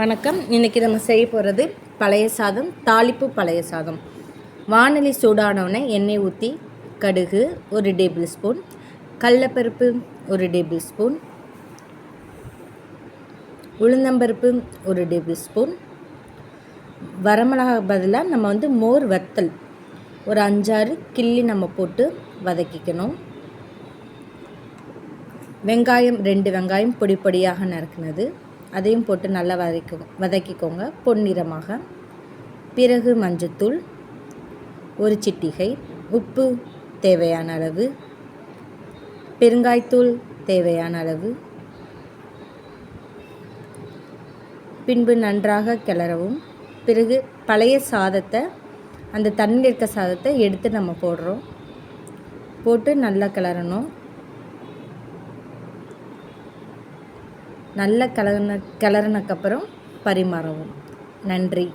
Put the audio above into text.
வணக்கம். இன்றைக்கி நம்ம செய்ய போகிறது பழைய சாதம் தாளிப்பு பழைய சாதம். வானொலி சூடானவுடனே எண்ணெய் ஊற்றி கடுகு ஒரு டேபிள் ஸ்பூன் கடலப்பருப்பு ஒரு டேபிள் ஸ்பூன் உளுந்தம்பருப்பு ஒரு டேபிள் ஸ்பூன். வரமிளகா பதிலாக நம்ம வந்து மோர் வத்தல் ஒரு அஞ்சாறு கிள்ளி நம்ம போட்டு வதக்கிக்கணும். வெங்காயம் ரெண்டு வெங்காயம் பொடி பொடியாக நறுக்குனது. அதையும் போட்டு நல்லா வதக்கி வதக்கிக்கோங்க பொன்னிறமாக. பிறகு மஞ்சத்தூள் ஒரு சிட்டிகை உப்பு தேவையான அளவு பெருங்காய்த்தூள் தேவையான அளவு பின்பு நன்றாக கிளறவும். பிறகு பழைய சாதத்தை அந்த தண்ணியில் இருக்க சாதத்தை எடுத்து நம்ம போடுறோம். போட்டு நல்லா கிளறணும். நல்லா கலர்ன கிளறினக்கப்புறம் பரிமாறவும். நன்றி.